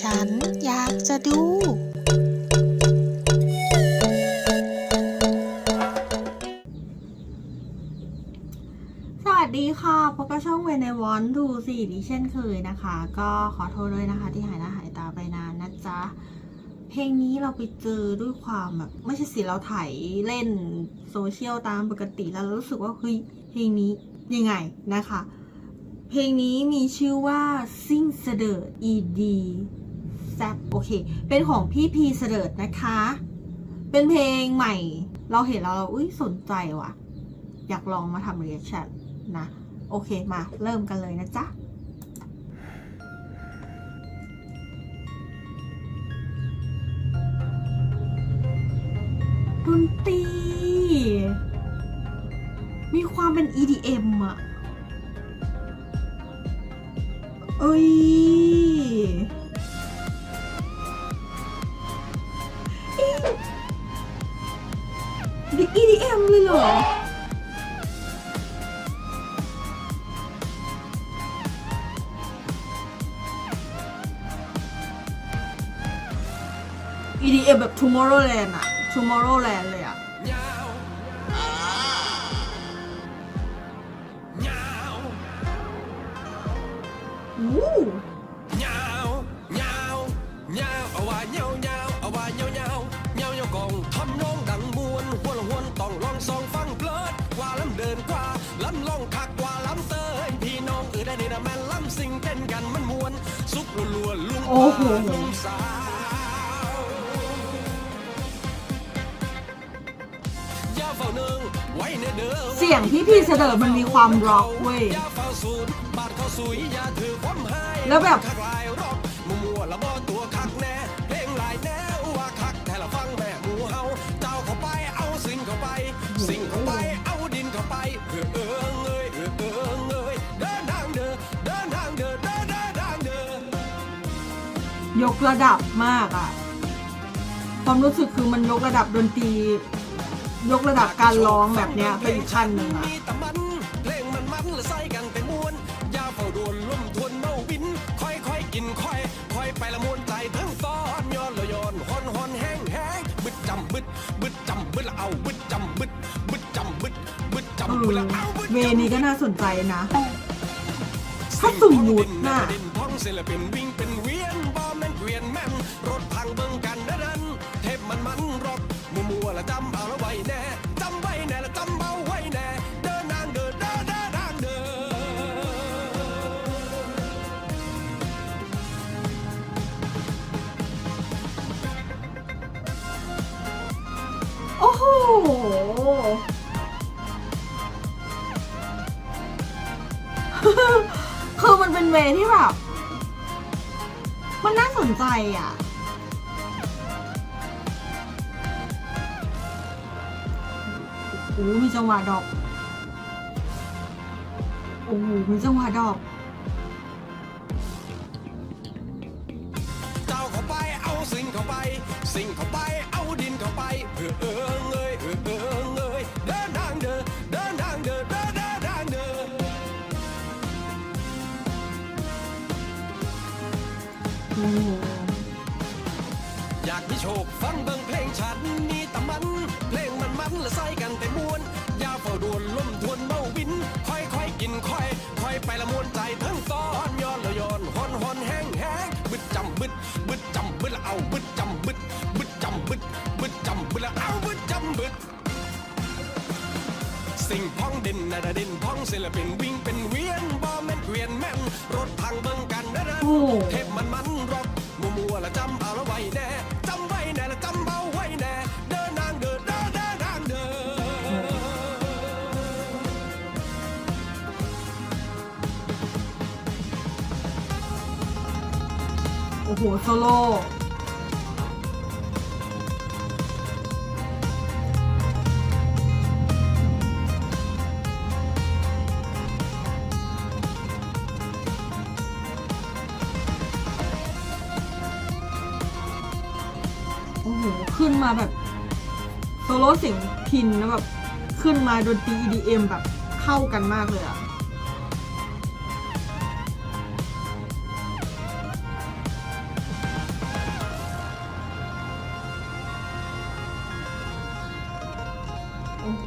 ฉันอยากจะดู สวัสดีค่ะพบกับช่องเวในวอนทูสี่ดิเช่นเคยนะคะ ก็ขอโทษด้วยนะคะที่หายหน้าหายตาไปนานนะจ๊ะ เพลงนี้เราไปเจอด้วยความแบบไม่ใช่สิเราถ่ายเล่นโซเชียลตามปกติแล้วรู้สึกว่าเฮ้ยเพลงนี้ยังไงนะคะเพลงนี้มีชื่อว่าซิ่งเสดิร์ด ed แซบโอเค เป็นของพี่พีเสดิร์ดนะคะ เป็นเพลงใหม่ เราเห็นแล้วเราอุ้ยสนใจว่ะ อยากลองมาทำ reaction นะ โอเคมาเริ่มกันเลยนะจ๊ะดนตรีมีความเป็น EDM อะเอ้ย EDM แบบ Tomorrowland อะ Tomorrowland เลยอะอู้ nhau nhau nhau ở ngoài nhau nhau ở ngoài nhau nhau nhau nhau còn thăm non đặng buồn huôn là huôn tòng lon son phăng plớt qua lắm เดินกว่าล้ำล่องคักกว่าล้ำเตยพี่น้องเออได้นี่นะแม่นล้ำสิ่งเต้นกันมันมวนสุกลัวๆลุงโอ้โห เสียงพี่พี่เสดอมันมีความร็อกเว้ย แล้วแบบคักลายรอบมัวมัวละบ่ตัวคักแน่เพลงเข้าไปเอาสิ่งเข้าไปเข้าไปเอาดินเข้าไปเอเออเงเอยเดินทางเดินเดินทางเดินเดินทางเดินยกระดับมากอะความรู้สึกคือมันยกระดับดนตรี ยกระดับการร้องแบบเนี้ยไปอีกขั้นหนึ่งอะมีแต่มันเพลงมันมันและใส่กันแต่มวนอย่าเฝ้าดวนล่มทวนเมาบินค่อยค่อยกินค่อยค่อยไปละมวนใจทั้งตอนย้อนละย้อนฮอนฮอนแห้งแห้งบึดจำบึดบึดจำบึดละเอาบึดจำบึดบึดจำบึดบึดเอจำบึดอละเอาบึดเวจำนี้ก็น่าสนใจนะถ้าสมมุติน่ะดินพ้องศิลปินวิ่งเป็นเวียนบอมแม่นเกวียนแม่นรถพังเบิ่ง เป็นเวที่แบบ มันน่าสนใจอะ โอ้โหมีจังหวะดอปโอ้โหมีจังหวะดอปเจ้าเข้าไป เอาสิ่งเข้าไป สิ่งเข้าไป อยากมีโชคฟังเบิ่งเพลงฉันมีแต่มัน เพลงมันมันละใส่กันแต่มวนยาเฝ้าดวนล่มทวนเมาบิน ค่อยค่อยกินค่อยค่อยไปละมวนใจทั้งตอนย้อนละย้อนฮอนฮอนแห้งแห้งบึดจำบึดบึดจำบึดละเอาบึดจำบึดบึดจำบึดบึดจำบึดละเอาบึดจำบึดสิ่งพ้องดินนาดาดินพ้องศิลปินวิ่งเป็นเวียนบอแม่นเวียนแม่นรถพังเบิ่ง โอ้เทพมันมันรอกมัวมัวละจำเอาละไว้แน่จำไว้แน่ละจำเอาไว้แน่เดินนางเดินเดินเดินางเดินโอ้โหโซโลู่ขึ้นมาแบบโซโล่เสียงพินแล้วแบบขึ้นมาดนตรี EDM แบบเข้ากันมากเลยอะโอ้โห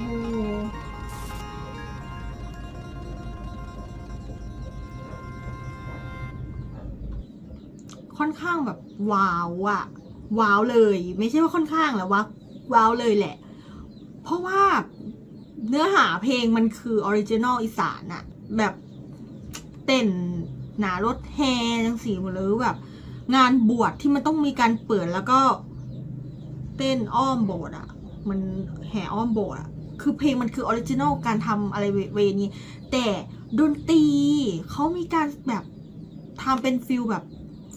ค่อนข้างแบบว้าวอะ ว้าวเลย ไม่ใช่ว่าค่อนข้างแหละว่าว้าวเลยแหละ เพราะว่าเนื้อหาเพลงมันคือออริจินอลอีสานอะแบบเต้นหนารถแฮจังสีหมดเลยแบบ งานบวชที่มันต้องมีการเปิดแล้วก็ เต้นอ้อมโบสถ์อะมันแห่อ้อมโบสถ์อะคือเพลงมันคือออริจินอลการทำอะไรเวนี้ แต่ดนตรีเขามีการแบบทำเป็นฟิลแบบ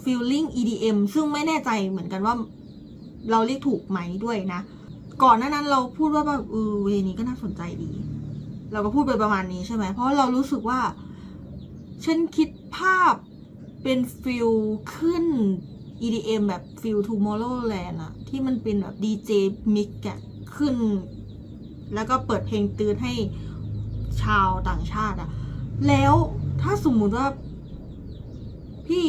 ฟิลลิ่ง EDM ซึ่งไม่แน่ใจเหมือนกันว่าเราเรียกถูกไหมด้วยนะ ก่อนหน้านั้นเราพูดว่าแบบเออเวนี้ก็น่าสนใจดี เราก็พูดไปประมาณนี้ใช่ไหม เพราะเรารู้สึกว่า ฉันคิดภาพเป็นฟิลขึ้น EDM แบบฟิล Tomorrowland อะที่มันเป็นแบบดีเจมิกอะขึ้น แล้วก็เปิดเพลงตือนให้ชาวต่างชาติอะแล้วถ้าสมมุติว่าพี่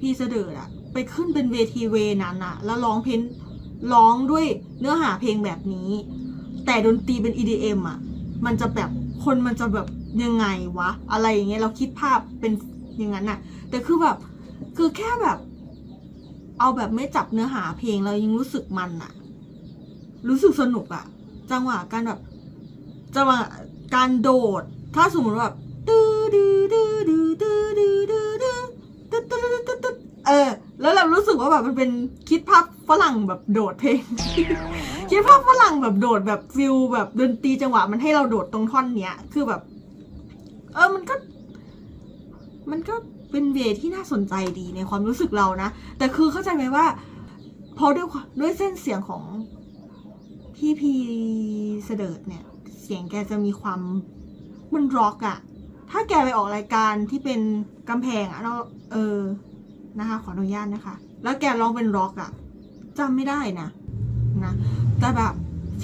พี่เสดิร์ดอะไปขึ้นเป็นเวทีเวนั้นอะแล้วร้องเพลงร้องด้วยเนื้อหาเพลงแบบนี้ แต่ดนตรีเป็น EDM อะมันจะแบบคนมันจะแบบยังไงวะ อะไรอย่างเงี้ยเราคิดภาพเป็นอย่างนั้นอะแต่คือแบบคือแค่แบบ เอาแบบไม่จับเนื้อหาเพลงเรายังรู้สึกมันอะรู้สึกสนุกอะจังหวะการแบบจังหวะการโดด ถ้าสมมติว่าแบบดื้อดื้อดื้อดื้อดื้อดื้อ เออ แล้วเรารู้สึกว่าแบบมันเป็นคิดภาพฝรั่งแบบโดดเพลง คิดภาพฝรั่งแบบโดดแบบฟิลแบบดนตรีจังหวะมันให้เราโดดตรงท่อนเนี้ย คือแบบ เออมันก็ มันก็เป็นเวทที่น่าสนใจดีในความรู้สึกเรานะ แต่คือเข้าใจไหมว่าพอด้วยด้วยเส้นเสียงของพี่พีเสดิร์ดเนี่ย เสียงแกจะมีความมันร็อกอะถ้าแกไปออกรายการที่เป็นกำแพงอะเราเออ นะคะ ขออนุญาตนะคะ แล้วแกร้องเป็นร็อกอะจำไม่ได้นะนะแต่แบบ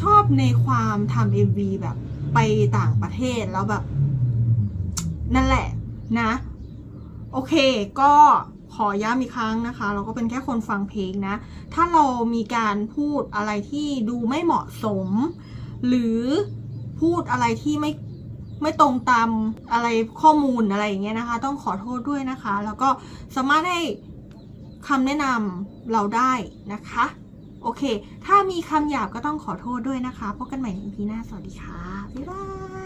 ชอบในความทำเอ็มวีแบบไปต่างประเทศแล้วแบบ นั่นแหละนะ โอเคก็ขอย้ำอีกครั้งนะคะ เราก็เป็นแค่คนฟังเพลงนะ ถ้าเรามีการพูดอะไรที่ดูไม่เหมาะสม หรือพูดอะไรที่ไม่ ไม่ตรงตามอะไรข้อมูลอะไรอย่างเงี้ยนะคะ ต้องขอโทษด้วยนะคะ แล้วก็สามารถให้คำแนะนำเราได้นะคะ โอเค ถ้ามีคำหยาบก็ต้องขอโทษด้วยนะคะ พบกันใหม่ใน EP หน้า สวัสดีค่ะ บ๊ายบาย